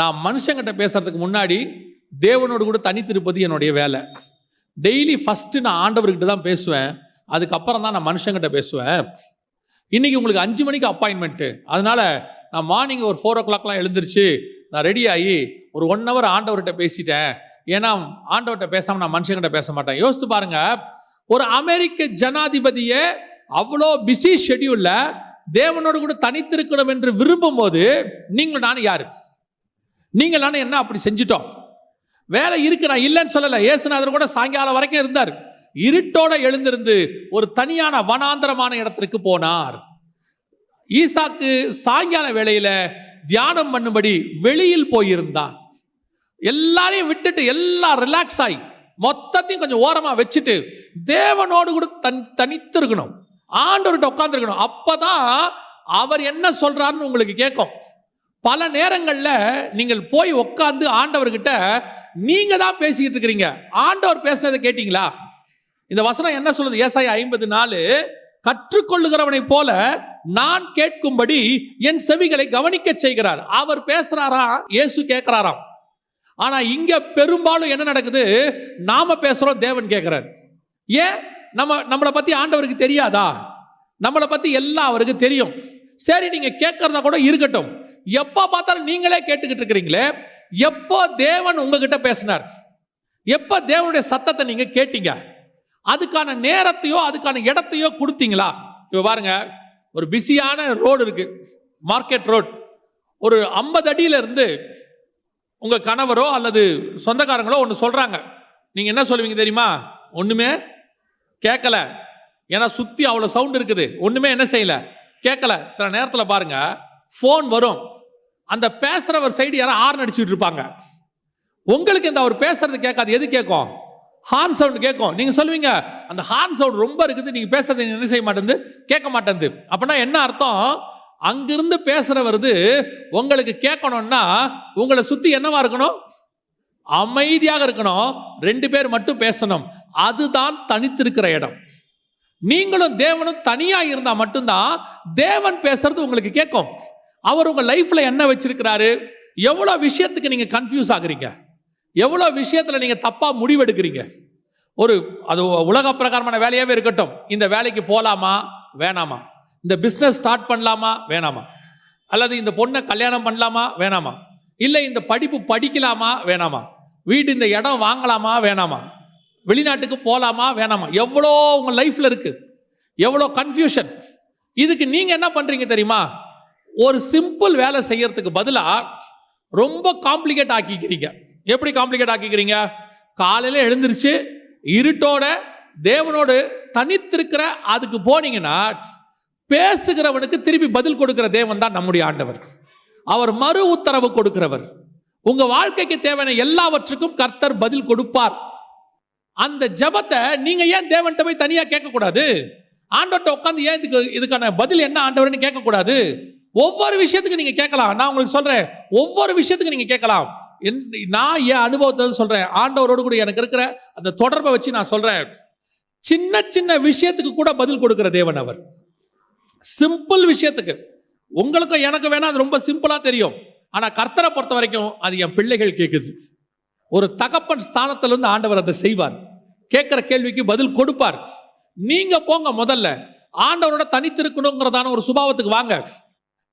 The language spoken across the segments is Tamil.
நான் மனுஷங்கிட்ட பேசுறதுக்கு முன்னாடி தேவனோடு கூட தனித்திருப்பது என்னுடைய வேலை. டெய்லி ஃபஸ்ட்டு நான் ஆண்டவர்கிட்ட தான் பேசுவேன். அதுக்கப்புறம் தான் நான் மனுஷங்கிட்ட பேசுவேன். இன்னைக்கு உங்களுக்கு அஞ்சு மணிக்கு அப்பாயின்மெண்ட்டு அதனால் நான் மார்னிங் ஒரு ஃபோர் ஓ கிளாக்லாம் எழுந்திரிச்சு நான் ரெடி ஆகி ஒரு ஒன் ஹவர் ஆண்டவர்கிட்ட பேசிட்டேன். ஏன்னா ஆண்டவர்கிட்ட பேசாமல் நான் மனுஷங்கிட்ட பேச மாட்டேன். யோசித்து பாருங்க ஒரு அமெரிக்க ஜனாதிபதியே அவ்வளோ பிஸி ஷெடியூலில் தேவனோடு கூட தனித்திருக்கணும் என்று விரும்பும் போது நீங்கள் நான் யாரு? நீங்கள் நானும் என்ன அப்படி செஞ்சிட்டோம்? வேலை இருக்கு நான் இல்லைன்னு சொல்லலை. ஏசுநாதர் கூட சாயங்காலம் வரைக்கும் இருந்தார். இருட்டோட எழுந்திருந்து ஒரு தனியான வனாந்தரமான இடத்திற்கு போனார். ஈசாக்கு சாயங்கால வேளையில தியானம் பண்ணும்படி வெளியில் போயிருந்தான். எல்லாரையும் விட்டுட்டு எல்லாம் ரிலாக்ஸ் ஆகி மொத்தத்தையும் கொஞ்சம் ஓரமாக வச்சுட்டு தேவனோடு கூட தன் தனித்து இருக்கணும் ஆண்டவர்கிட்ட உட்காந்துருக்கணும் அப்பதான் அவர் என்ன சொல்றாருன்னு உங்களுக்கு கேட்கும். பல நேரங்களில் நீங்கள் போய் உட்காந்து ஆண்டவர்கிட்ட நீங்க தான் பேசிக்கிட்டு இருக்கிறீங்க. ஆண்டவர் பேசுனதை கேட்டீங்களா? இந்த வசனம் என்ன சொல்லுது? ஏசாய ஐம்பது நாலு கற்றுக்கொள்ளுகிறவனை போல நான் கேட்கும்படி என் செவிகளை கவனிக்க செய்கிறார். அவர் பேசுறாரா? இயேசு கேட்கிறாராம். ஆனா இங்க பெரும்பாலும் என்ன நடக்குது? நாம பேசுறோம் தேவன் கேட்கிறார். ஏன்? நம்ம நம்மளை பத்தி ஆண்டவருக்கு தெரியாதா? நம்மளை பத்தி எல்லாம் அவருக்கு தெரியும். சரி நீங்க கேட்கறதா கூட இருக்கட்டும். எப்போ பார்த்தாலும் நீங்களே கேட்டுக்கிட்டு இருக்கிறீங்களே எப்போ தேவன் உங்ககிட்ட பேசினார்? எப்போ தேவனுடைய சத்தத்தை நீங்கள் கேட்டீங்க? அதுக்கான நேரத்தையோ அதுக்கான இடத்தையோ கொடுத்தீங்களா? இப்போ பாருங்க ஒரு பிஸியான ரோடு இருக்கு மார்க்கெட் ரோட். ஒரு ஐம்பது அடியிலிருந்து உங்கள் கணவரோ அல்லது சொந்தக்காரங்களோ ஒன்று சொல்கிறாங்க நீங்கள் என்ன சொல்லுவீங்க தெரியுமா? ஒன்றுமே கேட்கல. ஏன்னா சுற்றி அவ்வளோ சவுண்ட் இருக்குது. ஒன்றுமே என்ன செய்யலை? கேட்கல. சில நேரத்தில் பாருங்கள் ஃபோன் வரும். அந்த பேசுறவர் சைடு யாரும் ஆர்ன் அடிச்சுட்டு இருப்பாங்க. உங்களுக்கு இந்த அவர் பேசுறது கேட்காது. எது கேட்கும்? ஹார்ன் சவுண்ட் கேட்கும். நீங்க சொல்லுவீங்க அந்த ஹார்ன் சவுண்ட் ரொம்ப இருக்குது நீங்க பேசுறது என்ன செய்ய மாட்டேங்குது கேட்க மாட்டேங்குது அப்படின்னா என்ன அர்த்தம்? அங்கிருந்து பேசுற வருது உங்களுக்கு கேட்கணும்னா உங்களை சுத்தி என்னவா இருக்கணும்? அமைதியாக இருக்கணும். ரெண்டு பேர் மட்டும் பேசணும். அதுதான் தனித்திருக்கிற இடம். நீங்களும் தேவனும் தனியா இருந்தா மட்டும்தான் தேவன் பேசுறது உங்களுக்கு கேட்கும். அவர் உங்கள் லைஃப்பில் என்ன வச்சிருக்கிறாரு? எவ்வளோ விஷயத்துக்கு நீங்கள் கன்ஃபியூஸ் ஆகுறீங்க? எவ்வளோ விஷயத்தில் நீங்கள் தப்பாக முடிவெடுக்கிறீங்க? ஒரு அது உலக பிரகாரமான வேலையாகவே இருக்கட்டும். இந்த வேலைக்கு போகலாமா வேணாமா. இந்த பிஸ்னஸ் ஸ்டார்ட் பண்ணலாமா? வேணாமா. அல்லது இந்த பொண்ணை கல்யாணம் பண்ணலாமா? வேணாமா. இல்லை இந்த படிப்பு படிக்கலாமா? வேணாமா. வீடு இந்த இடம் வாங்கலாமா? வேணாமா. வெளிநாட்டுக்கு போகலாமா வேணாமா. எவ்வளோ உங்கள் லைஃப்பில் இருக்குது எவ்வளோ கன்ஃபியூஷன் இதுக்கு நீங்கள் என்ன பண்ணுறீங்க தெரியுமா? ஒரு சிம்பிள் வேலை செய்யறதுக்கு பதிலாக ரொம்ப காம்ப்ளிகேட் ஆக்கிக்கிறீங்க. எப்படி காம்ப்ளிகேட் ஆக்கிக்கிறீங்க? காலையில் எழுந்திருச்சு இருட்டோட தேவனோடு தனித்திருக்கிற அதுக்கு போனீங்கன்னா பேசுகிறவனுக்கு திருப்பி பதில் கொடுக்கிற தேவன் தான் நம்முடைய ஆண்டவர். அவர் மறு உத்தரவு கொடுக்கிறவர். உங்க வாழ்க்கைக்கு தேவையான எல்லாவற்றுக்கும் கர்த்தர் பதில் கொடுப்பார். அந்த ஜபத்தை நீங்க ஏன் தேவன்கிட்ட போய் தனியா கேட்கக்கூடாது? ஆண்டவர்கிட்ட உட்காந்து ஏன் இதுக்கு இதுக்கான பதில் என்ன ஆண்டவர்னு கேட்கக்கூடாது? ஒவ்வொரு விஷயத்துக்கு நீங்க கேட்கலாம். நான் உங்களுக்கு சொல்றேன். ஒவ்வொரு விஷயத்துக்கு நீங்க கேட்கலாம். நான் என் அனுபவத்தை சொல்றேன். ஆண்டவரோடு கூட எனக்கு இருக்கிற அந்த தொடர்பை வச்சு நான் சொல்றேன். சின்ன சின்ன விஷயத்துக்கு கூட பதில் கொடுக்கிற தேவன் அவர். சிம்பிள் விஷயத்துக்கு. உங்களுக்கும் எனக்கு வேணா அது ரொம்ப சிம்பிளா தெரியும். ஆனா கர்த்தரை பொறுத்த வரைக்கும் அது என் பிள்ளைகள் கேட்குது. ஒரு தகப்பன் ஸ்தானத்திலிருந்து ஆண்டவர் அதை செய்வார். கேட்கிற கேள்விக்கு பதில் கொடுப்பார். நீங்க போங்க முதல்ல. ஆண்டவரோட தனித்திருக்கணுங்கிறதான ஒரு சுபாவத்துக்கு வாங்க.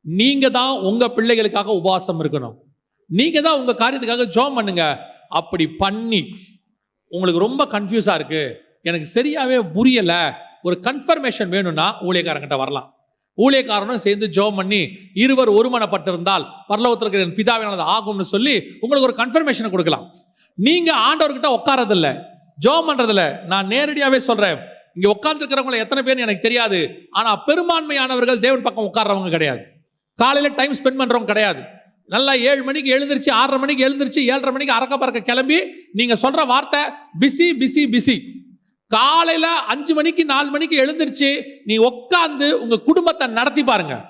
நீங்க தான் உங்க பிள்ளைகளுக்காக உபவாசம் இருக்கணும். நீங்க தான் உங்க காரியத்துக்காக ஜோம் பண்ணுங்க. அப்படி பண்ணி உங்களுக்கு ரொம்ப கன்ஃபியூஸா இருக்கு. எனக்கு சரியாவே புரியல. ஒரு கன்ஃபர்மேஷன் வேணும்னா ஊழியக்காரங்கிட்ட வரலாம். ஊழியக்காரனும் சேர்ந்து ஜோம் பண்ணி இருவர் ஒருமனப்பட்டிருந்தால் பரலோகத்திற்கு என் பிதாவினது ஆகும்னு சொல்லி உங்களுக்கு ஒரு கன்ஃபர்மேஷனை கொடுக்கலாம். நீங்க ஆண்டவர்கிட்ட உட்காரதில்ல. ஜோம் பண்றதில்ல. நான் நேரடியாவே சொல்றேன். இங்க உட்கார்ந்துருக்கிறவங்களை எத்தனை பேர் எனக்கு தெரியாது. ஆனா பெரும்பான்மையானவர்கள் தேவன் பக்கம் உட்கார்றவங்க கிடையாது. காலையில் டைம் ஸ்பெண்ட் பண்ணுறவங்க கிடையாது. நல்லா ஏழு மணிக்கு எழுந்திரிச்சு ஆறரை மணிக்கு எழுந்திரிச்சு ஏழரை மணிக்கு அறக்க பறக்க கிளம்பி நீங்கள் சொல்கிற வார்த்தை பிஸி பிஸி பிஸி காலையில் அஞ்சு மணிக்கு நாலு மணிக்கு எழுந்திரிச்சு நீ உட்காந்து உங்கள் குடும்பத்தை நடத்தி பாருங்க.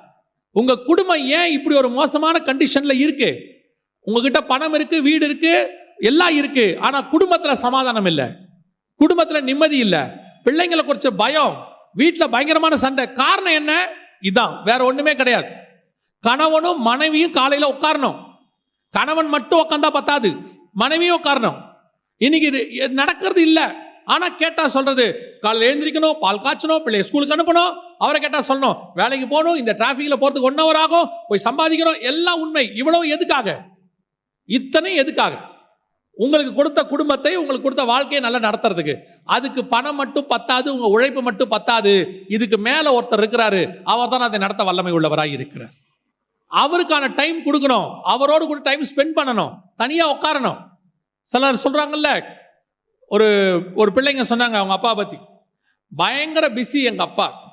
உங்கள் குடும்பம் ஏன் இப்படி ஒரு மோசமான கண்டிஷனில் இருக்கு? உங்ககிட்ட பணம் இருக்கு வீடு இருக்கு எல்லாம் இருக்கு ஆனால் குடும்பத்தில் சமாதானம் இல்லை. குடும்பத்தில் நிம்மதி இல்லை. பிள்ளைங்களை குறிச்ச பயம். வீட்டில் பயங்கரமான சண்டை. காரணம் என்ன? இதான். வேற ஒன்றுமே கிடையாது. கணவனும் மனைவியும் காலையில் உட்காரணும். கணவன் மட்டும் உட்காந்தா பத்தாது. மனைவியும் உட்காரணும். இன்னைக்கு இது நடக்கிறது இல்லை. ஆனால் கேட்டால் சொல்றது காலையில் எழுந்திரிக்கணும் பால் காய்ச்சணும் பிள்ளைய ஸ்கூலுக்கு அனுப்பணும். அவரை கேட்டால் சொல்லணும் வேலைக்கு போகணும் இந்த டிராஃபிக்கில் போகிறதுக்கு ஒன் ஹவர் ஆகும் போய் சம்பாதிக்கணும். எல்லாம் உண்மை. இவ்வளவு எதுக்காக? இத்தனை எதுக்காக? உங்களுக்கு கொடுத்த குடும்பத்தை உங்களுக்கு கொடுத்த வாழ்க்கையை நல்லா நடத்துறதுக்கு. அதுக்கு பணம் மட்டும் பத்தாது உங்க உழைப்பு மட்டும் பத்தாது. இதுக்கு மேல ஒருத்தர் இருக்கிறாரு அவர் தான் அதை நடத்த வல்லமை உள்ளவராக இருக்கிறார். அவருக்கான டைம் கொடுக்கணும். அவரோடு கூட டைம் ஸ்பெண்ட் பண்ணணும். தனியாக உட்காரணும் சிலர் சொல்கிறாங்கல்ல ஒரு ஒரு பிள்ளைங்க சொன்னாங்க அவங்க அப்பா பற்றி பயங்கர பிஸி எங்கள் அப்பா.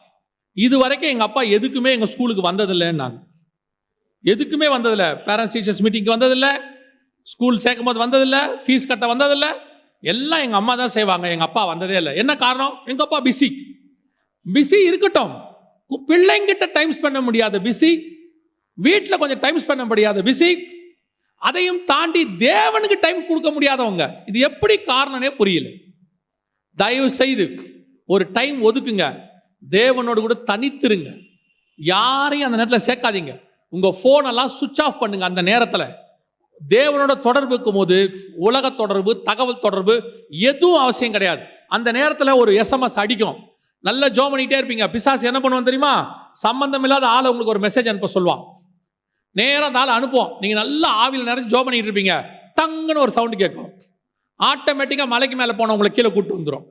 இது வரைக்கும் எங்கள் அப்பா எதுக்குமே எங்கள் ஸ்கூலுக்கு வந்ததில்லைன்னாங்க. எதுக்குமே வந்ததில்லை. பேரண்ட்ஸ் டீச்சர்ஸ் மீட்டிங்க்கு வந்ததில்லை. ஸ்கூல் சேர்க்கும் போது வந்ததில்லை. ஃபீஸ் கட்ட வந்ததில்லை. எல்லாம் எங்கள் அம்மா தான் செய்வாங்க. எங்கள் அப்பா வந்ததே இல்லை. என்ன காரணம்? எங்கள் அப்பா பிஸி பிஸி இருக்கட்டும். கு- பிள்ளைங்கிட்ட டைம் ஸ்பெண்ட் பண்ண முடியாத. பிஸி வீட்டில் கொஞ்சம் டைம் ஸ்பெண்ட் பண்ண முடியாத. பிஸி அதையும் தாண்டி தேவனுக்கு டைம் கொடுக்க முடியாதவங்க. இது எப்படி காரணனே புரியல. தயவு செய்து ஒரு டைம் ஒதுக்குங்க. தேவனோடு கூட தனித்திருங்க. யாரையும் அந்த நேரத்தில் சேர்க்காதீங்க. உங்கள் ஃபோனெல்லாம் சுவிட்ச் ஆஃப் பண்ணுங்க அந்த நேரத்தில். தேவனோட தொடர்பு இருக்கும்போது உலக தொடர்பு தகவல் தொடர்பு எதுவும் அவசியம் கிடையாது. அந்த நேரத்தில் ஒரு எஸ்எம்எஸ் அடிக்கும். நல்ல ஜோ பண்ணிக்கிட்டே இருப்பீங்க. பிசாஸ் என்ன பண்ணுவான் தெரியுமா? சம்பந்தம் இல்லாத ஆளை உங்களுக்கு ஒரு மெசேஜ் அனுப்ப சொல்லுவான். நேராக நாள் அனுப்புவோம். நீங்கள் நல்லா ஆவியில் நிறைஞ்சு ஜோ பண்ணிட்டு இருப்பீங்க. டங்குன்னு ஒரு சவுண்டு கேட்கும். ஆட்டோமேட்டிக்காக மலைக்கு மேலே போனவங்களை கீழே கூட்டு வந்துடும்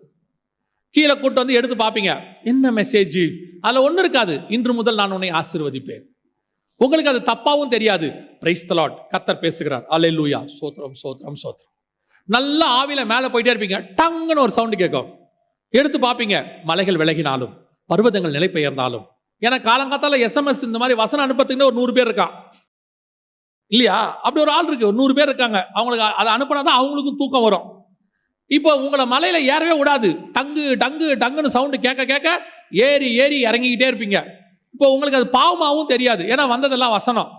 கீழே கூட்டு வந்து எடுத்து பார்ப்பீங்க. என்ன மெசேஜ் அதில் ஒன்றும் இருக்காது. இன்று முதல் நான் உன்னை ஆசீர்வதிப்பேன். உங்களுக்கு அது தப்பாவும் தெரியாது. பிரைஸ் தலாட் கர்த்தர் பேசுகிறார். அல்லேலூயா சோத்ரம் சோத்ரம் சோத்ரம் நல்லா ஆவியில் மேலே போயிட்டே இருப்பீங்க. டங்குன்னு ஒரு சவுண்டு கேட்கும். எடுத்து பார்ப்பீங்க. மலைகள் விலகினாலும் பர்வதங்கள் நிலை பெயர்ந்தாலும் ஏன்னா காலங்காத்தால எஸ்எம்எஸ் இந்த மாதிரி வசனம் அனுப்புறதுக்குன்னு ஒரு நூறு பேர் இருக்கான். இல்லையா? அப்படி ஒரு ஆள் இருக்கு. ஒரு நூறு பேர் இருக்காங்க. அவங்களுக்கு அதை அனுப்பினா தான் அவங்களுக்கும் தூக்கம் வரும். இப்போ உங்களை மலையில ஏறவே விடாது. டங்கு டங்கு டங்குன்னு சவுண்டு கேட்க கேட்க ஏறி ஏறி இறங்கிக்கிட்டே இருப்பீங்க. இப்போ உங்களுக்கு அது பாவமாகவும் தெரியாது. ஏன்னா வந்ததெல்லாம் வசனம்.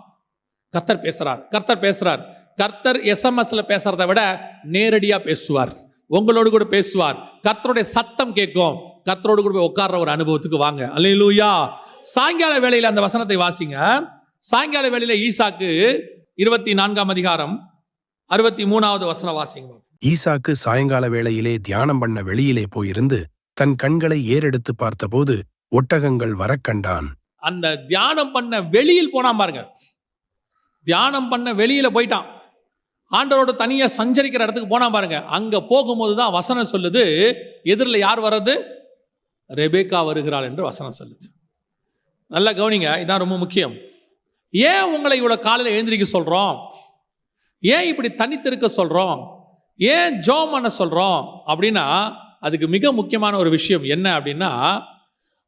கர்த்தர் பேசுறார். கர்த்தர் பேசுறார். கர்த்தர் எஸ்எம்எஸ்ல பேசுறத விட நேரடியாக பேசுவார். உங்களோடு கூட பேசுவார். கர்த்தருடைய சத்தம் கேட்கும். கர்த்தரோடு கூட போய் உட்கார்ற ஒரு அனுபவத்துக்கு வாங்க. அல்லேலூயா சாயங்கால வேளையில அந்த வசனத்தை வாசிங்க. சாயங்கால வேளையில ஈசாக்கு இருபத்தி நான்காம் அதிகாரம் அறுபத்தி மூணாவது வசனம் வாசிங்க. ஈசாக்கு சாயங்கால வேளையிலே தியானம் பண்ண வெளியிலே போயிருந்து தன் கண்களை ஏறெடுத்து பார்த்தபோது ஒட்டகங்கள் வரக் கண்டான். அந்த தியானம் பண்ண வெளியில் போனான் பாருங்க. தியானம் பண்ண வெளியில போயிட்டான். ஆண்டவரோட தனியா சஞ்சரிக்கிற இடத்துக்கு போனான் பாருங்க. அங்க போகும்போது தான் வசனம் சொல்லுது. எதிரில் யார் வர்றது? ரெபேக்கா வருகிறாள் என்று வசனம் சொல்லுது. நல்லா கவனிங்க இதான் ரொம்ப முக்கியம். ஏன் உங்களை இவ்வளோ காலையில் எழுந்திரிக்க சொல்கிறோம் ஏன் இப்படி தனித்திருக்க சொல்கிறோம் ஏன் ஜோம் பண்ண சொல்கிறோம் அப்படின்னா அதுக்கு மிக முக்கியமான ஒரு விஷயம் என்ன அப்படின்னா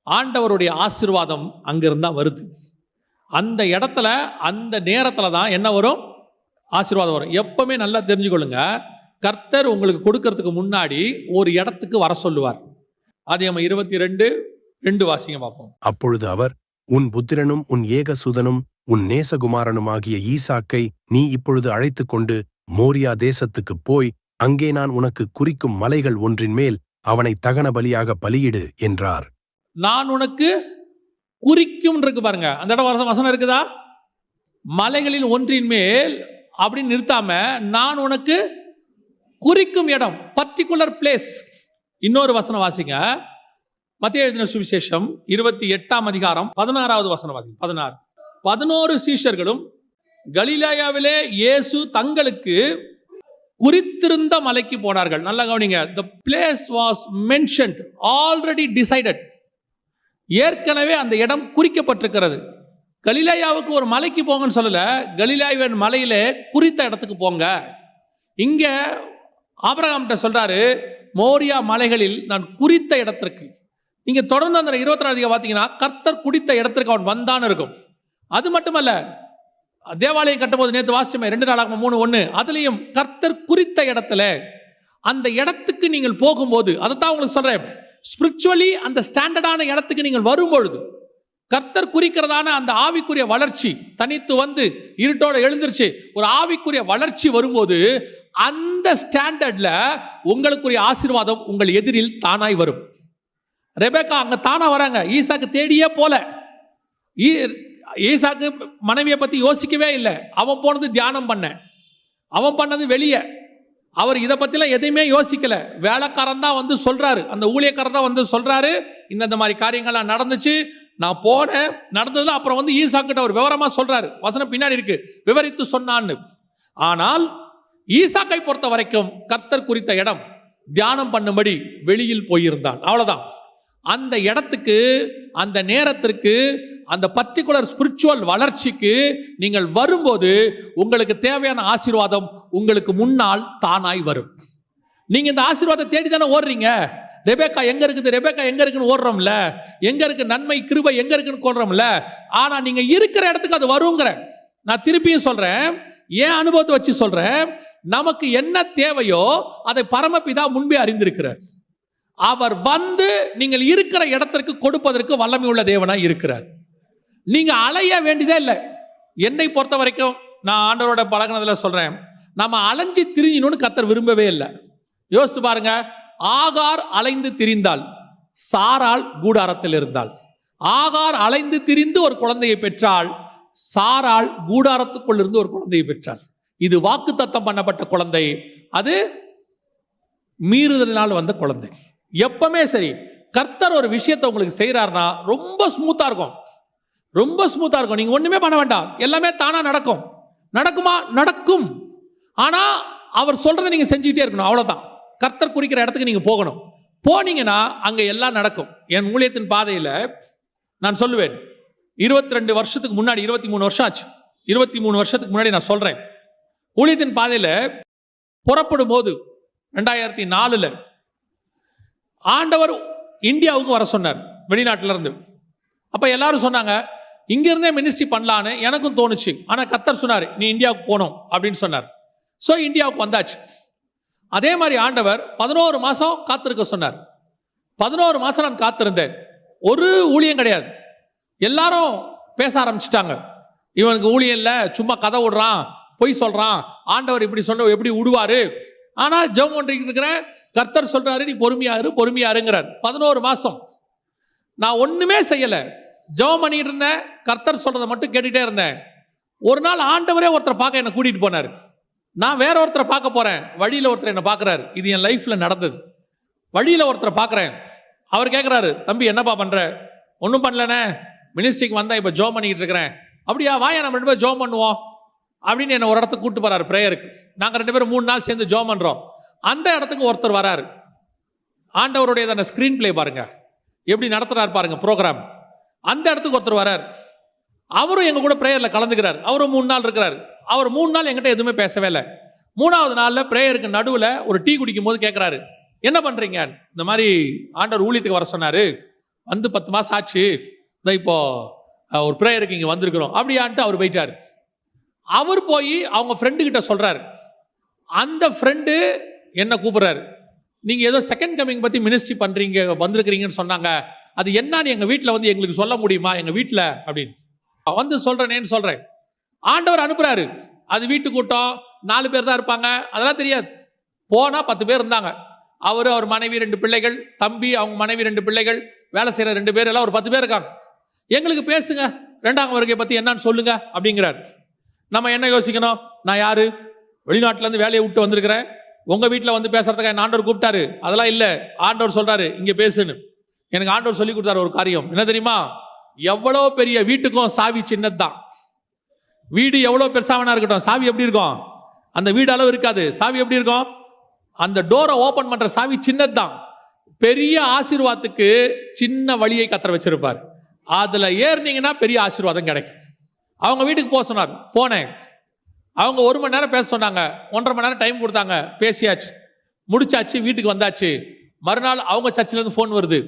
ஆண்டவருடைய ஆசீர்வாதம் தான் வருது. அந்த இடத்துல அந்த நேரத்தில் தான் என்ன வரும்? ஆசீர்வாதம் வரும். எப்பவுமே நல்லா தெரிஞ்சுக்கொள்ளுங்க கர்த்தர் உங்களுக்கு கொடுக்கறதுக்கு முன்னாடி ஒரு இடத்துக்கு வர சொல்லுவார். அது நம்ம இருபத்தி ரெண்டு ரெண்டு வாசிங்க பார்ப்போம். அப்பொழுது அவர் உன் புத்திரனும் உன் ஏகசுதனும் உன் நேசகுமாரனுமாகிய ஈசாக்கை நீ இப்பொழுது அழைத்து கொண்டு மோரியா தேசத்துக்குப் போய் அங்கே நான் உனக்கு குறிக்கும் மலைகள் ஒன்றின் மேல் அவனை தகன பலியாக பலியிடு என்றார். நான் உனக்கு குறிக்கும் இருக்கு பாருங்க. அந்த இடம் வசனம் இருக்குதா? மலைகளில் ஒன்றின் மேல் அப்படின்னு நிறுத்தாம நான் உனக்கு குறிக்கும் இடம் பர்டிகுலர் பிளேஸ் இன்னொரு வசனம் வாசிங்க. மத்திய எழுதின சுவிசேஷம் இருபத்தி எட்டாம் அதிகாரம் பதினாறாவது வசன வாசி பதினாறு. பதினோரு சீஷர்களும் கலீலாயாவிலே இயேசு தங்களுக்கு குறித்திருந்த மலைக்கு போனார்கள். நல்லா கவனிங்க. The place was mentioned already decided ஏற்கனவே அந்த இடம் குறிக்கப்பட்டிருக்கிறது. கலிலாயாவுக்கு ஒரு மலைக்கு போங்கன்னு சொல்லலை கலிலேயாவின் மலையிலே குறித்த இடத்துக்கு போங்க. இங்கே ஆபரகாம்கிட்ட சொல்கிறாரு மோரியா மலைகளில் நான் குறித்த இடத்திற்கு நீங்கள் தொடர்ந்து அந்த இருபத்தி நாலு பார்த்தீங்கன்னா கர்த்தர் குடித்த இடத்திற்கு அவன் வந்தான்னு இருக்கும். அது மட்டுமல்ல தேவாலயம் கட்டும்போது நேற்று வாசிச்சமே ரெண்டு நாளாக மூணு ஒன்று அதுலேயும் கர்த்தர் குறித்த இடத்துல அந்த இடத்துக்கு நீங்கள் போகும்போது அதை தான் உங்களுக்கு சொல்கிறேன் ஸ்பிரிச்சுவலி அந்த ஸ்டாண்டர்டான இடத்துக்கு நீங்கள் வரும்பொழுது கர்த்தர் குறிக்கிறதான அந்த ஆவிக்குரிய வளர்ச்சி தனித்து வந்து இருட்டோட எழுந்திருச்சு ஒரு ஆவிக்குரிய வளர்ச்சி வரும்போது அந்த ஸ்டாண்டர்டில் உங்களுக்குரிய ஆசீர்வாதம் உங்கள் எதிரில் தானாய் வரும். ரெபேக்கா அங்கே தானாக வராங்க. ஈசாக்கு தேடியே போல. ஈ- ஈசாக்கு மனைவியை பற்றி யோசிக்கவே இல்லை. அவன் போனது தியானம் பண்ண. அவன் பண்ணது வெளியே. அவர் இதை பற்றிலாம் எதையுமே யோசிக்கல. வேலைக்காரன் தான் வந்து சொல்கிறாரு அந்த ஊழியக்காரன் தான் வந்து சொல்கிறாரு இந்த மாதிரி காரியங்கள்லாம் நடந்துச்சு. நான் போனேன். நடந்ததுல அப்புறம் வந்து ஈசாக்கிட்ட ஒரு விவரமாக சொல்கிறாரு வசனம் பின்னாடி இருக்குது விவரித்து சொன்னான்னு. ஆனால் ஈசாக்கை பொறுத்த வரைக்கும் கர்த்தர் குறித்த இடம் தியானம் பண்ணும்படி வெளியில் போயிருந்தான். அவ்வளோதான் அந்த இடத்துக்கு அந்த நேரத்திற்கு அந்த பர்டிகுலர் ஸ்பிரிச்சுவல் வளர்ச்சிக்கு நீங்கள் வரும்போது உங்களுக்கு தேவையான ஆசீர்வாதம் உங்களுக்கு முன்னால் தானாய் வரும். நீங்க இந்த ஆசீர்வாதம் தேடி தானே ஓடுறீங்க? ரெபேக்கா எங்க இருக்குது? ரெபேக்கா எங்க இருக்குன்னு ஓடுறோம்ல. எங்க இருக்கு? நன்மை கிருபை எங்க இருக்குன்னு ஓடுறோம்ல ஆனா நீங்க இருக்கிற இடத்துக்கு அது வருங்கிற. நான் திருப்பியும் சொல்றேன். ஏன் அனுபவத்தை வச்சு சொல்றேன். நமக்கு என்ன தேவையோ அதை பரமபிதா முன்பே அறிந்திருக்கிறார். அவர் வந்து நீங்கள் இருக்கிற இடத்திற்கு கொடுப்பதற்கு வல்லமை உள்ள தேவனாக இருக்கிறார். நீங்கள் அலைய வேண்டியதே இல்லை. என்னை பொறுத்த வரைக்கும் நான் ஆண்டவரோட பழகினதில் சொல்கிறேன் நம்ம அலைஞ்சு திரிஞ்சணும்னு கத்தர் விரும்பவே இல்லை. யோசித்து பாருங்க. ஆகார் அலைந்து திரிந்தாள் சாரால் கூடாரத்தில் இருந்தாள் ஆகார் அலைந்து திரிந்து ஒரு குழந்தையை பெற்றால் சாரால் கூடாரத்துக்குள் இருந்து ஒரு குழந்தையை பெற்றாள் இது வாக்குத்தத்தம் பண்ணப்பட்ட குழந்தை. அது மீறுதலினால் வந்த குழந்தை. எப்பவுமே சரி. கர்த்தர் ஒரு விஷயத்தை உங்களுக்கு செய்கிறாருன்னா ரொம்ப ஸ்மூத்தாக இருக்கும். ரொம்ப ஸ்மூத்தாக இருக்கும். நீங்கள் ஒன்றுமே பண்ண வேண்டாம். எல்லாமே தானாக நடக்கும். நடக்குமா? நடக்கும். ஆனால் அவர் சொல்கிறத நீங்கள் செஞ்சுக்கிட்டே இருக்கணும். அவ்வளோதான் கர்த்தர் குறிக்கிற இடத்துக்கு நீங்கள் போகணும். போனீங்கன்னா அங்கே எல்லாம் நடக்கும். என் ஊழியத்தின் பாதையில் நான் சொல்லுவேன். இருபத்தி ரெண்டு வருஷத்துக்கு முன்னாடி இருபத்தி மூணு வருஷம் ஆச்சு. இருபத்தி மூணு வருஷத்துக்கு முன்னாடி நான் சொல்கிறேன் ஊழியத்தின் பாதையில் புறப்படும் போது ரெண்டாயிரத்தி நாலில் ஆண்டவர் இந்தியாவுக்கு வர சொன்னார் வெளிநாட்டிலேருந்து. அப்போ எல்லாரும் சொன்னாங்க இங்கேருந்தே மினிஸ்ட்ரி பண்ணலான்னு எனக்கும் தோணுச்சு. ஆனால் கத்தர் சொன்னார் நீ இந்தியாவுக்கு போகணும் அப்படின்னு சொன்னார். ஸோ இந்தியாவுக்கு வந்தாச்சு. அதே மாதிரி ஆண்டவர் பதினோரு மாதம் காத்திருக்க சொன்னார். பதினோரு மாதம் நான் காத்திருந்தேன். ஒரு ஊழியம் கிடையாது. எல்லாரும் பேச ஆரம்பிச்சிட்டாங்க. இவனுக்கு ஊழியம் இல்லை சும்மா கதை விடுறான் பொய் சொல்கிறான் ஆண்டவர் இப்படி சொன்ன எப்படி விடுவார் ஆனால் ஜெபம் பண்ணிட்டு இருக்கிறேன் கர்த்தர் சொல்றாரு நீ பொறுமையாரு பொறுமையாருங்கிறார். பதினோரு மாசம். நான் ஒண்ணுமே செய்யல. ஜெபம் பண்ணிட்டு இருந்தேன் கர்த்தர் சொல்றதை மட்டும் கேட்டுகிட்டே இருந்தேன். ஒரு நாள் ஆண்டவரே ஒருத்தரை பார்க்க என்னை கூட்டிட்டு போனார். நான் வேற ஒருத்தரை பார்க்க போறேன். வழியில் ஒருத்தர் என்னை பார்க்கறாரு. இது என் லைஃப்ல நடந்தது. வழியில் ஒருத்தரை பார்க்குறேன். அவர் கேட்குறாரு தம்பி என்னப்பா பண்ற? ஒன்றும் பண்ணலனே மினிஸ்ட்ரிக்கு வந்தா இப்போ ஜோம் பண்ணிக்கிட்டு இருக்கிறேன். அப்படியா? வாயா நம்ம ரெண்டு பேரும் ஜோம் பண்ணுவோம். அப்படின்னு என்னை ஒரு இடத்துக்கு கூப்பிட்டு போறாரு ப்ரேயருக்கு நாங்கள் ரெண்டு பேரும் மூணு நாள் சேர்ந்து ஜோம் பண்ணுறோம் அந்த இடத்துக்கு ஒருத்தர் வராரு. ஆண்டவருடைய அந்த ஸ்க்ரீன் பிளே பாருங்க. எப்படி நடத்துறாரு பாருங்க ப்ரோக்ராம் அந்த இடத்துக்கு ஒருத்தர் வரார். அவரும் எங்க கூட ப்ரேயரில் கலந்துக்கிறார். அவரும் மூணு நாள் இருக்கிறார். அவர் மூணு நாள் எங்கிட்ட எதுவுமே பேசவே இல்லை. மூணாவது நாளில் ப்ரேயருக்கு நடுவில் ஒரு டீ குடிக்கும் போது கேட்குறாரு என்ன பண்ணுறீங்க இந்த மாதிரி ஆண்டவர் ஊழியத்துக்கு வர சொன்னார். வந்து பத்து மாதம் ஆச்சு. இந்த இப்போ ஒரு ப்ரேயருக்கு இங்கே வந்திருக்கிறோம். அப்படியான்ட்டு அவர் போயிட்டார். அவர் போய் அவங்க ஃப்ரெண்டு கிட்ட சொல்கிறாரு அந்த ஃப்ரெண்டு என்ன கூப்பிட்றாரு? நீங்கள் ஏதோ செகண்ட் கமிங் பற்றி மினிஸ்ட்ரி பண்ணுறீங்க வந்திருக்கிறீங்கன்னு சொன்னாங்க. அது என்னன்னு எங்கள் வீட்டில் வந்து எங்களுக்கு சொல்ல முடியுமா? எங்கள் வீட்டில் அப்படின்னு. வந்து சொல்கிறேனேன்னு சொல்கிறேன் ஆண்டவர் அனுப்புகிறாரு அது வீட்டு கூட்டம் நாலு பேர் தான் இருப்பாங்க. அதெல்லாம் தெரியாது. போனால் பத்து பேர் இருந்தாங்க. அவர் அவர் மனைவி ரெண்டு பிள்ளைகள் தம்பி அவங்க மனைவி ரெண்டு பிள்ளைகள் வேலை செய்கிற ரெண்டு பேர் எல்லாம் ஒரு பத்து பேர் இருக்காங்க. எங்களுக்கு பேசுங்க. ரெண்டாம் வருகை பற்றி என்னன்னு சொல்லுங்க அப்படிங்கிறார். நம்ம என்ன யோசிக்கணும்? நான் யாரு? வெளிநாட்டிலேருந்து வேலையை விட்டு வந்திருக்கிறேன். உங்க வீட்டில் வந்து பேசுறதுக்காக என்ன ஆண்டவர் கூப்பிட்டாரு. அதெல்லாம் இல்லை. ஆண்டவர் சொல்றாரு இங்க பேசுன்னு. எனக்கு ஆண்டவர் சொல்லி கொடுத்தாரு ஒரு காரியம். என்ன தெரியுமா? எவ்வளோ பெரிய வீட்டுக்கும் சாவி சின்னதுதான். வீடு எவ்வளோ பெருசாவனா இருக்கட்டும். சாவி எப்படி இருக்கும்? அந்த வீடு அளவு இருக்காது. சாவி எப்படி இருக்கும்? அந்த டோரை ஓபன் பண்ற சாவி சின்னதுதான். பெரிய ஆசீர்வாதத்துக்கு சின்ன வழியை கத்தர வச்சிருப்பார். அதுல ஏறுனீங்கன்னா பெரிய ஆசீர்வாதம் கிடைக்கும். அவங்க வீட்டுக்கு போக சொன்னார். போனேன். அவங்க ஒரு மணி நேரம் பேச சொன்னாங்க. ஒன்றரை மணி நேரம் டைம் கொடுத்தாங்க. பேசியாச்சு. முடிச்சாச்சு வீட்டுக்கு வந்தாச்சு. மறுநாள் அவங்க சர்ச்சிலேருந்து ஃபோன் வருது.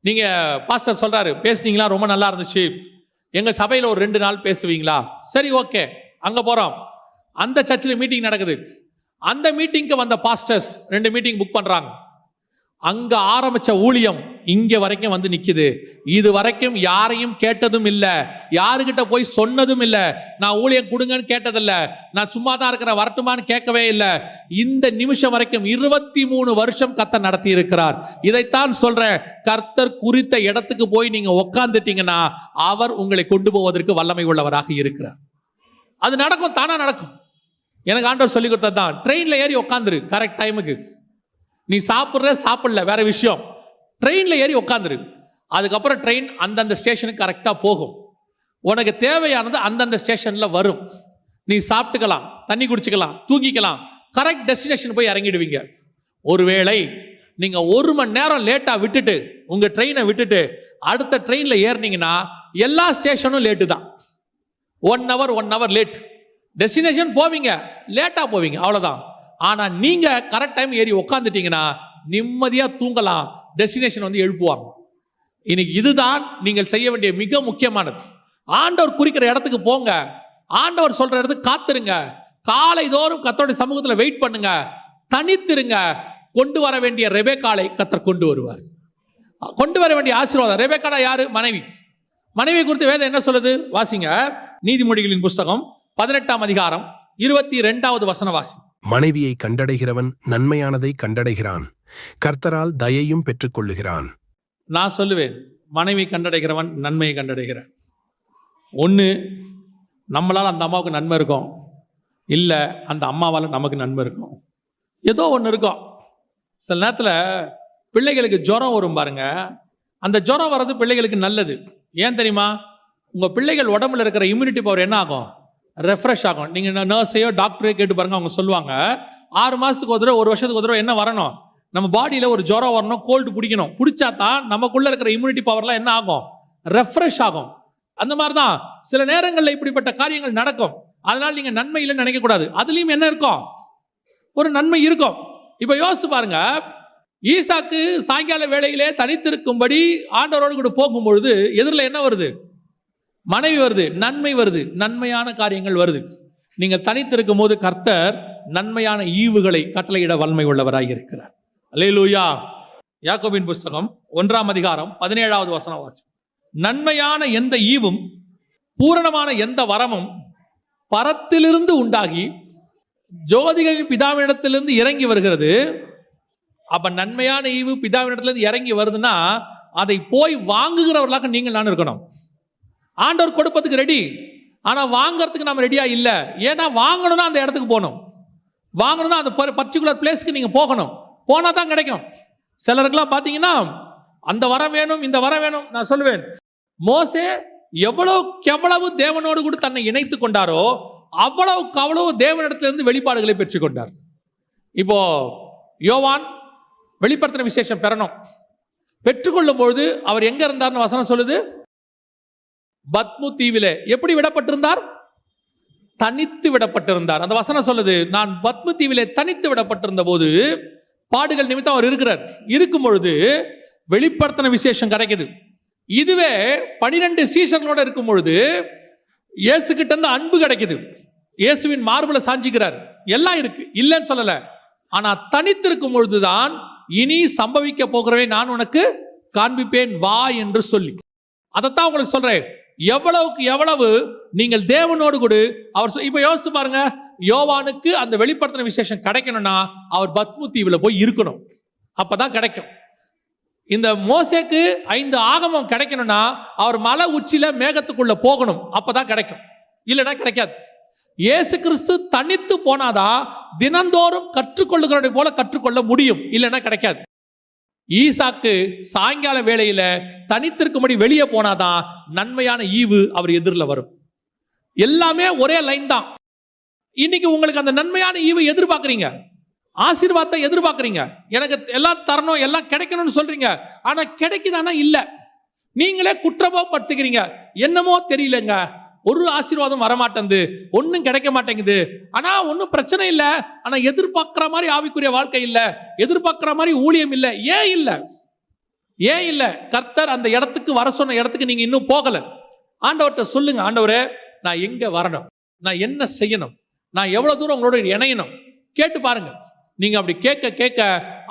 நீங்கள் பாஸ்டர் சொல்கிறாரு பேசுனீங்களா? ரொம்ப நல்லா இருந்துச்சு. எங்கள் சபையில் ஒரு ரெண்டு நாள் பேசுவீங்களா? சரி ஓகே அங்கே போகிறோம் அந்த சர்ச்சில் மீட்டிங் நடக்குது. அந்த மீட்டிங்க்கு வந்த பாஸ்டர்ஸ் ரெண்டு மீட்டிங் புக் பண்ணுறாங்க அங்க ஆரம்பிச்ச ஊழியம் இங்க வரைக்கும் வந்து நிக்குது. இது வரைக்கும் யாரையும் கேட்டதும் இல்ல. யாருகிட்ட போய் சொன்னதும் இல்ல. நான் ஊழியம் கொடுங்கன்னு கேட்டதில்ல. நான் சும்மா தான் இருக்கிற வரட்டுமான்னு கேட்கவே இல்லை. இந்த நிமிஷம் வரைக்கும் இருபத்தி மூணு வருஷம் கத்த நடத்தி இருக்கிறார் இதைத்தான் சொல்றேன். கர்த்தர் குறித்த இடத்துக்கு போய் நீங்க உக்காந்துட்டீங்கன்னா அவர் உங்களை கொண்டு போவதற்கு வல்லமை உள்ளவராக இருக்கிறார். அது நடக்கும் தானா நடக்கும். எனக்கு ஆண்டவர் சொல்லி கொடுத்தது தான் ட்ரெயினில் ஏறி உக்காந்துரு. கரெக்ட் டைமுக்கு நீ சாப்பிட்ற சாப்பிடல வேற விஷயம். ட்ரெயினில் ஏறி உட்காந்துரு அதுக்கப்புறம் ட்ரெயின் அந்தந்த ஸ்டேஷனுக்கு கரெக்டாக போகும். உனக்கு தேவையானது அந்தந்த ஸ்டேஷனில் வரும். நீ சாப்பிட்டுக்கலாம் தண்ணி குடிச்சுக்கலாம் தூங்கிக்கலாம். கரெக்ட் டெஸ்டினேஷன் போய் இறங்கிடுவீங்க. ஒருவேளை நீங்கள் ஒரு மணி நேரம் லேட்டாக விட்டுட்டு உங்கள் ட்ரெயினை விட்டுட்டு அடுத்த ட்ரெயினில் ஏறினீங்கன்னா எல்லா ஸ்டேஷனும் லேட்டு தான். One hour one hour late destination போவீங்க லேட்டாக போவீங்க அவ்வளோதான் ஆனால் நீங்கள் கரெக்ட் டைம் ஏறி உட்காந்துட்டீங்கன்னா நிம்மதியாக தூங்கலாம். டெஸ்டினேஷன் வந்து எழுப்புவாங்க. இன்னைக்கு இதுதான் நீங்கள் செய்ய வேண்டிய மிக முக்கியமானது. ஆண்டவர் குறிக்கிற இடத்துக்கு போங்க. ஆண்டவர் சொல்ற இடத்துக்கு காத்துருங்க. காலை தோறும் கத்தோடைய சமூகத்தில் வெயிட் பண்ணுங்க. தனித்திருங்க. கொண்டு வர வேண்டிய ரெபேக்காலை கத்தர் கொண்டு வருவார். கொண்டு வர வேண்டிய ஆசீர்வாதம். ரெபேக்காலா யாரு? மனைவி. மனைவி குறித்து வேதம் என்ன சொல்லுது? வாசிங்க. நீதிமொழிகளின் புஸ்தகம் பதினெட்டாம் அதிகாரம் இருபத்தி ரெண்டாவது வசன வாசி மனைவியை கண்டடைகிறவன் நன்மையானதை கண்டடைகிறான். கர்த்தரால் தயையும் பெற்றுக்கொள்ளுகிறான். நான் சொல்லுவேன் மனைவி கண்டடைகிறவன் நன்மையை கண்டடைகிறான். ஒன்று நம்மளால் அந்த அம்மாவுக்கு நன்மை இருக்கும். இல்லை அந்த அம்மாவால் நமக்கு நன்மை இருக்கும். ஏதோ ஒன்று இருக்கும். சில நேரத்தில் பிள்ளைகளுக்கு ஜுரம் வரும் பாருங்க. அந்த ஜுரம் வர்றது பிள்ளைகளுக்கு நல்லது. ஏன் தெரியுமா? உங்கள் பிள்ளைகள் உடம்புல இருக்கிற இம்யூனிட்டி பவர் என்ன ஆகும்? ரெஃப்ரெஷ் ஆகும். நீங்கள் நர்ஸையோ டாக்டரையோ கேட்டு பாருங்க அவங்க சொல்லுவாங்க. ஆறு மாதத்துக்கு ஒரு தடவை ஒரு வருஷத்துக்கு ஒரு தடவை என்ன வரணும்? நம்ம பாடியில் ஒரு ஜுரம் வரணும் கோல்டு பிடிக்கணும். பிடிச்சா தான் நமக்குள்ளே இருக்கிற இம்யூனிட்டி பவர்லாம் என்ன ஆகும்? ரெஃப்ரெஷ் ஆகும். அந்த மாதிரி தான் சில நேரங்களில் இப்படிப்பட்ட காரியங்கள் நடக்கும். அதனால் நீங்கள் நன்மை இல்லைன்னு நினைக்கக்கூடாது அதுலேயும் என்ன இருக்கும்? ஒரு நன்மை இருக்கும். இப்போ யோசித்து பாருங்க. ஈசாக்கு சாயங்கால வேளையிலே தனித்திருக்கும்படி ஆண்டவரோடு கூட போகும்பொழுது எதிரில் என்ன வருது? மனைவி வருது நன்மை வருது நன்மையான காரியங்கள் வருது. நீங்கள் தனித்திருக்கும் போது கர்த்தர் நன்மையான ஈவுகளை கட்டளையிட வன்மை உள்ளவராக இருக்கிறார். அல்லேலூயா. யாக்கோபின் புஸ்தகம் ஒன்றாம் அதிகாரம் பதினேழாவது வசனம் வாசி நன்மையான எந்த ஈவும் பூரணமான எந்த வரமும் பரத்திலிருந்து உண்டாகி ஜோதிகளின் பிதாவினிடத்திலிருந்து இறங்கி வருகிறது. அப்ப நன்மையான ஈவு பிதாவினிடத்திலிருந்து இறங்கி வருதுன்னா அதை போய் வாங்குகிறவர்களாக நீங்கள் நான் இருக்கணும். ஆண்டவர் கொடுப்பதுக்கு ரெடி ஆனால் வாங்குறதுக்கு நம்ம ரெடியாக இல்லை. ஏன்னா வாங்கணும்னா அந்த இடத்துக்கு போகணும். வாங்கணும்னா அந்த பர்டிகுலர் பிளேஸ்க்கு நீங்கள் போகணும். போனால் தான் கிடைக்கும். சிலருக்குலாம் பார்த்தீங்கன்னா அந்த வரம் வேணும் இந்த வரம் வேணும் நான் சொல்லுவேன். மோசே எவ்வளோ கெவ்வளவு தேவனோடு கூட தன்னை இணைத்து கொண்டாரோ அவ்வளவு கவ்வளவு தேவனிடத்திலிருந்து வெளிப்பாடுகளை பெற்றுக்கொண்டார் இப்போ யோவான் வெளிப்படுத்தின விசேஷம் பெறணும். பெற்றுக்கொள்ளும் பொழுது அவர் எங்கே இருந்தார்னு வசனம் சொல்லுது? பத்மு தீவிலே எப்படி விடப்பட்டிருந்தார்? தனித்து விடப்பட்டிருந்தார். அந்த வசனம் சொல்லுது நான் பத்மு தீவிலே தனித்து விடப்பட்டிருந்த போது பாடுகள் நிமித்தம் அவர் இருக்கிறார். இருக்கும் பொழுது வெளிப்படுத்தின விசேஷம் கிடைக்குது. இதுவே பனிரெண்டு சீசர்களோட இருக்கும் பொழுது இயேசு கிட்ட இருந்து அன்பு கிடைக்குது. இயேசுவின் மார்பில் சாஞ்சிக்கிறார். எல்லாம் இருக்கு இல்லைன்னு சொல்லல. ஆனா தனித்திருக்கும் பொழுதுதான் இனி சம்பவிக்க போகிறவை நான் உனக்கு காண்பிப்பேன் வா என்று சொல்லி. அதைத்தான் உங்களுக்கு சொல்றேன். எவ்வளவுக்கு எவ்வளவு நீங்கள் தேவனோடு கூட. அவர் சொ- இப்ப யோசித்து பாருங்க. யோவானுக்கு அந்த வெளிப்படுத்தின விசேஷம் கிடைக்கணும்னா அவர் பத்மு தீவில் போய் இருக்கணும். அப்பதான் கிடைக்கும். இந்த மோசேக்கு ஐந்து ஆகமம் கிடைக்கணும்னா அவர் மலை உச்சியில மேகத்துக்குள்ள போகணும். அப்பதான் கிடைக்கும். இல்லைன்னா கிடைக்காது. இயேசு கிறிஸ்து தனித்து போனாதான் தினந்தோறும் கற்றுக்கொள்ளுகிறதை போல கற்றுக்கொள்ள முடியும். இல்லைன்னா கிடைக்காது. ஈசாக்கு சாயங்கால வேளையில தனித்திருக்கும்படி வெளியே போனாதான் நன்மையான ஈவு அவர் எதிரில் வரும். எல்லாமே ஒரே லைன் தான். இன்னைக்கு உங்களுக்கு அந்த நன்மையான ஈவு எதிர்பார்க்குறீங்க. ஆசீர்வாதத்தை எதிர்பார்க்குறீங்க. எனக்கு எல்லாம் தரணும் எல்லாம் கிடைக்கணும்னு சொல்றீங்க. ஆனால் கிடைக்குதானா? இல்லை. நீங்களே குற்றப்படுத்துகிறீங்க என்னமோ தெரியலங்க. ஒரு ஆசீர்வாதம் வரமாட்டேங்குது ஒன்றும் கிடைக்க மாட்டேங்குது. ஆனால் ஒன்றும் பிரச்சனை இல்லை. ஆனால் எதிர்பார்க்குற மாதிரி ஆவிக்குரிய வாழ்க்கை இல்லை. எதிர்பார்க்குற மாதிரி ஊழியம் இல்லை. ஏன் இல்லை? ஏன் இல்லை? கர்த்தர் அந்த இடத்துக்கு வர சொன்ன இடத்துக்கு நீங்கள் இன்னும் போகலை. ஆண்டவர்கிட்ட சொல்லுங்க ஆண்டவரே நான் எங்கே வரணும்? நான் என்ன செய்யணும்? நான் எவ்வளோ தூரம் உங்களோட இணையணும்? கேட்டு பாருங்கள் நீங்க அப்படி கேட்க கேட்க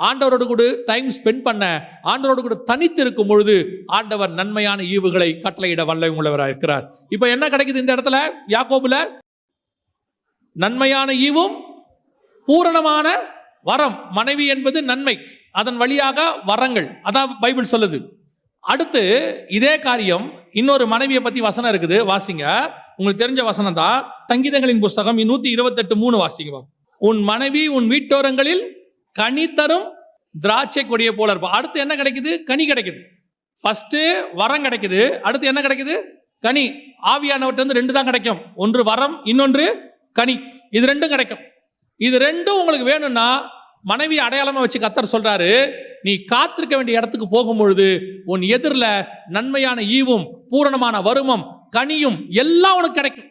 ஆண்டவரோடு கூட டைம் ஸ்பெண்ட் பண்ண ஆண்டவரோடு கூட தனித்து இருக்கும் பொழுது ஆண்டவர் நன்மையான ஈவுகளை கட்டளையிட வல்ல உள்ளவராக இருக்கிறார். இப்போ என்ன கிடைக்குது இந்த இடத்துல? யாக்கோபுல நன்மையான ஈவும் பூரணமான வரம். மனைவி என்பது நன்மை. அதன் வழியாக வரங்கள். அதான் பைபிள் சொல்லுது. அடுத்து இதே காரியம் இன்னொரு மனைவியை பத்தி வசனம் இருக்குது. வாசிங்க. உங்களுக்கு தெரிஞ்ச வசனம் தான் சங்கீதங்களின் புஸ்தகம் நூத்தி இருபத்தெட்டு மூணு வாசிங்க உன் மனைவி உன் வீட்டோரங்களில் கனி தரும் திராட்சை கொடியை போல இருப்பா. அடுத்து என்ன கிடைக்குது? கனி கிடைக்குது. ஃபஸ்ட்டு வரம் கிடைக்குது. அடுத்து என்ன கிடைக்குது? கனி. ஆவியானவர்ட்ட வந்து ரெண்டு தான் கிடைக்கும். ஒன்று வரம் இன்னொன்று கனி. இது ரெண்டும் கிடைக்கும். இது ரெண்டும் உங்களுக்கு வேணும்னா மனைவி அடையாளமாக வச்சு கத்தர் சொல்றாரு நீ காத்திருக்க வேண்டிய இடத்துக்கு போகும்பொழுது உன் எதிரில் நன்மையான ஈவும் பூரணமான வருமம் கனியும் எல்லாம் உனக்கு கிடைக்கும்.